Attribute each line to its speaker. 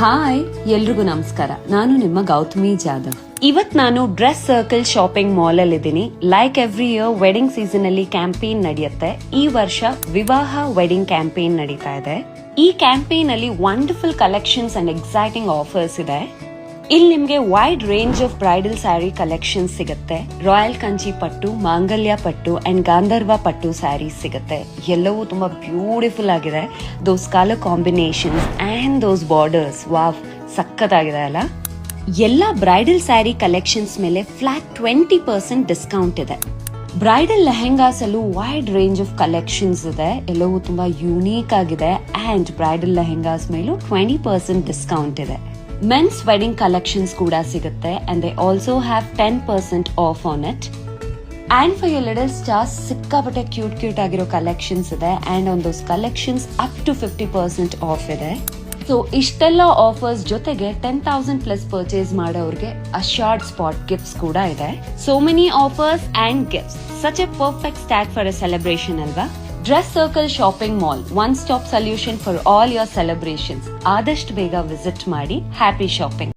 Speaker 1: Hi, ಎಲ್ರಿಗೂ ನಮಸ್ಕಾರ. ನಾನು ನಿಮ್ಮ ಗೌತಮಿ ಜಾಧವ್. ಇವತ್ ನಾನು ಡ್ರೆಸ್ ಸರ್ಕಲ್ ಶಾಪಿಂಗ್ ಮಾಲ್ ಅಲ್ಲಿ ಇದ್ದೀನಿ like every year wedding season ಅಲ್ಲಿ ಕ್ಯಾಂಪೇನ್ ನಡೆಯುತ್ತೆ. ಈ ವರ್ಷ ವಿವಾಹ ವೆಡ್ಡಿಂಗ್ ಕ್ಯಾಂಪೇನ್ ನಡೀತಾ ಇದೆ. ಈ ಕ್ಯಾಂಪೇನ್ ಅಲ್ಲಿ wonderful collections and exciting offers ಇದೆ. ಇಲ್ಲಿ ನಿಮ್ಗೆ wide range of bridal sari collection ಸಿಗುತ್ತೆ. ರಾಯಲ್ ಕಂಚಿ ಪಟ್ಟು ಮಾಂಗಲ್ಯ ಪಟ್ಟು ಅಂಡ್ ಗಾಂಧರ್ವ ಪಟ್ಟು ಸ್ಯಾರೀಸ್ ಸಿಗುತ್ತೆ. ಎಲ್ಲವೂ ತುಂಬಾ ಬ್ಯೂಟಿಫುಲ್ ಆಗಿದೆ. Those colour combinations and those borders wow ಸಕ್ಕತ್ತಾಗಿದೆ ಅಲ್ಲ? ಎಲ್ಲ ಬ್ರೈಡಲ್ ಸ್ಯಾರಿ ಕಲೆಕ್ಷನ್ಸ್ ಮೇಲೆ ಫ್ಲಾಟ್ ಟ್ವೆಂಟಿ ಪರ್ಸೆಂಟ್ ಡಿಸ್ಕೌಂಟ್ ಇದೆ. ಬ್ರೈಡಲ್ ಲೆಹೆಂಗಾಸ್ ಅಲ್ಲೂ ವೈಡ್ ರೇಂಜ್ ಆಫ್ ಕಲೆಕ್ಷನ್ಸ್ ಇದೆ. ಎಲ್ಲವೂ ತುಂಬಾ ಯುನೀಕ್ ಆಗಿದೆ. ಅಂಡ್ ಬ್ರೈಡಲ್ ಲೆಹೆಂಗಾಸ್ ಮೇಲೂ ಟ್ವೆಂಟಿ ಪರ್ಸೆಂಟ್ ಡಿಸ್ಕೌಂಟ್ ಇದೆ. ಮೆನ್ಸ್ ವೆಡ್ಡಿಂಗ್ ಕಲೆಕ್ಷನ್ಸ್ ಕೂಡ ಸಿಗುತ್ತೆ and they also have ten percent off on it and for your little stars ಸಿಕ್ಕಾಪಟ್ಟೆ ಕ್ಯೂಟ್ ಕ್ಯೂಟ್ ಆಗಿರೋ ಕಲೆಕ್ಷನ್ಸ್ ಇದೆ and on those collections up to fifty percent off ಇದೆ so ಇಷ್ಟೆಲ್ಲ offers ಜೊತೆಗೆ ten thousand plus purchase ಮಾಡೋರಿಗೆ assured spot gifts ಕೂಡ ಇದೆ so many offers and gifts such a perfect stack for a celebration ಅಲ್ವಾ dress circle shopping mall one stop solution for all your celebrations ಆದಷ್ಟು ಬೇಗ visit ಮಾಡಿ happy shopping